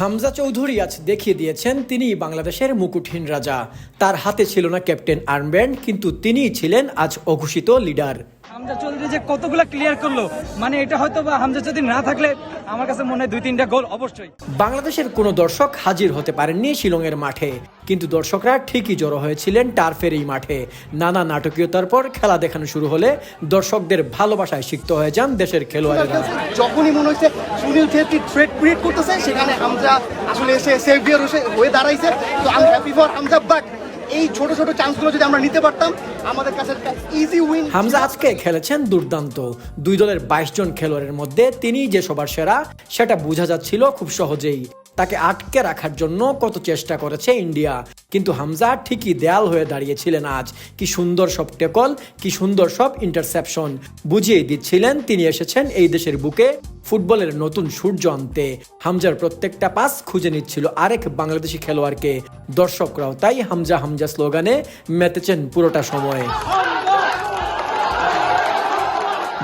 হামজা চৌধুরী আজ দেখিয়ে দিয়েছেন তিনি বাংলাদেশের মুকুটহীন রাজা। তার হাতে ছিল না ক্যাপ্টেন আর্মব্যান্ড, কিন্তু তিনিই ছিলেন আজ অঘোষিত লিডার। হামজা চৌধুরী যে কতগুলো ক্লিয়ার করল মানে এটা হয়তো বা হামজা চৌধুরী না থাকলে আমার কাছে মনে হয় দুই তিনটা গোল অবশ্যই। বাংলাদেশের কোনো দর্শক হাজির হতে পারেননি শিলংয়ের মাঠে কিন্তু দর্শকরা ঠিকই জড়ো হয়েছিলেন টার্ফের এই মাঠে। নানা নাটকীয়তার পর খেলা দেখানো শুরু হলে দর্শকদের ভালোবাসায় সিক্ত হয়ে যান দেশের খেলোয়াড়েরা। যখনই মনে হচ্ছে সুনীল ছেত্রী থ্রেড ক্রিয়েট করতেছে সেখানে হামজা আসলে এসে সেভিয়ার হয়ে দাঁড়াইছে। তো আমি হ্যাপি ফর হামজা বাট এই ছোট ছোট চান্সগুলো যদি আমরা নিতে পারতাম, আমাদের কাছে একটা ইজি উইন হামজা আজকে খেলেছেন দুর্দান্ত। দুই দলের বাইশ জন খেলোয়াড়ের মধ্যে তিনি যে সবার সেরা, সেটা বোঝা যাচ্ছিল খুব সহজেই। তাকে আটকে রাখার জন্য কত চেষ্টা করেছে ইন্ডিয়া। কিন্তু হামজা ঠিকই দেয়াল হয়ে দাঁড়িয়েছিলেন আজ। কি সুন্দর সব টেকল কি সুন্দর সব ইন্টারসেপশন বুঝিয়ে দিচ্ছিলেন তিনি এসেছেন এই দেশের বুকে। ফুটবলের নতুন সূর্য আনতে হামজার প্রত্যেকটা পাস খুঁজে নিচ্ছিল আরেক বাংলাদেশি খেলোয়াড়কে। দর্শকরাও তাই হামজা হামজা স্লোগানে মেতেছেন পুরোটা সময়।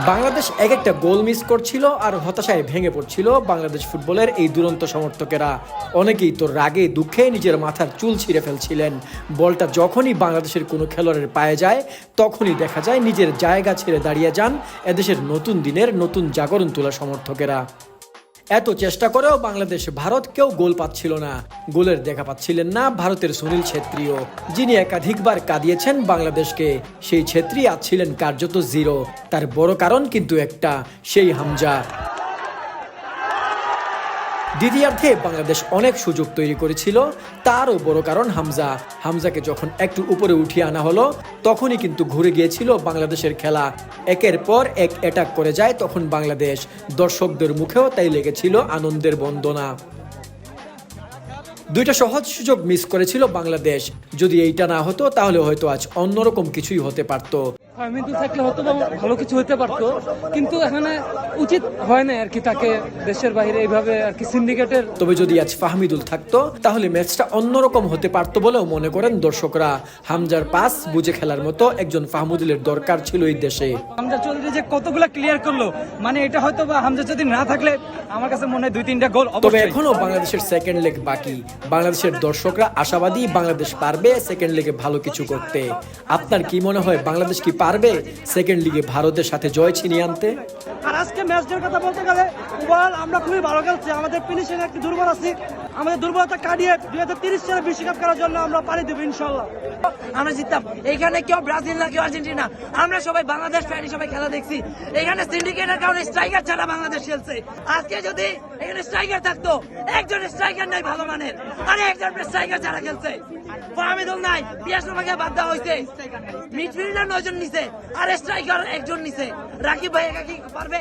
বাংলাদেশ এক একটা গোল মিস করছিল আর হতাশায় ভেঙে পড়ছিল বাংলাদেশ ফুটবলের এই দুরন্ত সমর্থকেরা। অনেকেই তো রাগে দুঃখে নিজের মাথার চুল ছিঁড়ে ফেলছিলেন। বলটা যখনই বাংলাদেশের কোনো খেলোয়াড়ের পায়ে যায়, তখনই দেখা যায় নিজের জায়গা ছেড়ে দাঁড়িয়ে যান এদেশের নতুন দিনের নতুন জাগরণ তোলা সমর্থকেরা। এত চেষ্টা করেও বাংলাদেশ, ভারত কেউ গোল পাচ্ছিল না। গোলের দেখা পাচ্ছিলেন না ভারতের সুনীল ছেত্রীও, যিনি একাধিকবার কাঁদিয়েছেন বাংলাদেশকে। সেই ছেত্রী আছিলেন কার্যত জিরো। তার বড় কারণ কিন্তু একটা, সেই হামজা। দ্বিতীয়ার্ধে বাংলাদেশ অনেক সুযোগ তৈরি করেছিল, তারও বড় কারণ হামজা। হামজাকে যখন একটু উপরে উঠিয়ে আনা হলো, তখনই কিন্তু ঘুরে গিয়েছিল বাংলাদেশের খেলা। একের পর এক অ্যাটাক করে যায় তখন বাংলাদেশ। দর্শকদের মুখেও তাই লেগেছিল আনন্দের বন্দনা। দুইটা সহজ সুযোগ মিস করেছিল বাংলাদেশ। যদি এইটা না হতো, তাহলে হয়তো আজ অন্যরকম কিছুই হতে পারতো। ফাহমিদুল থাকলে হয়তো ভালো কিছু হতে পারতো। কিন্তু এখানে উচিত হয় না আর কি তাকে দেশের বাইরে এইভাবে আর কি সিন্ডিকেটের তবে যদি আজ ফাহমিদুল থাকতো তাহলে ম্যাচটা অন্যরকম হতে পারতো বলেও মনে করেন দর্শকরা। হামজার পাস বুঝে খেলার মতো একজন ফাহমুদুলের দরকার ছিল এই দেশে। হামজা চৌধুরী যে কতগুলো ক্লিয়ার করল মানে এটা হয়তো বা হামজা চৌধুরী না থাকলে আমার কাছে মনে হয় দুই তিনটা গোল তবে এখনও বাংলাদেশের সেকেন্ড লেগ বাকি। বাংলাদেশের দর্শকরা আশাবাদী বাংলাদেশ পারবে সেকেন্ড লেগে ভালো কিছু করতে। আপনার কি মনে হয় বাংলাদেশ কি পারবে? সেকেন্ড লিগে ভারতের সাথে জয় ছিনিয়ে আনতে। আর আজকে ম্যাচটার কথা বলতে গেলে ওভারঅল আমরা খুবই ভালো খেলছি। আমাদের ফিনিশিং একটু দুর্বল আছি। আমাদের দুর্বলতা কাটিয়ে দুই হাজার তিরিশ সালে বিশ্বকাপ খেলার জন্য আমরা পারি দেবো ইনশাল্লাহ। আমরা জিততাম। এখানে কেউ ব্রাজিল না কেউ আর্জেন্টিনা। আমরা সবাই বাংলাদেশ ফ্যানি সবাই খেলা দেখছি। এখানে সিন্ডিকেটের কারণে স্ট্রাইকার ছাড়া বাংলাদেশ খেলছে। আজকে যদি এখানে স্ট্রাইকার থাকতো একজন স্ট্রাইকার নাই ভালো মানের আরে একজন স্ট্রাইকার ছাড়া খেলছে। ফাহমিদুল নাই পিয়াস বাদ দেওয়া হয়েছে। মিডফিল্ডার নয়জন নিছে। আর স্ট্রাইকার একজন নিছে। রাকিব ভাই একা কি পারবে?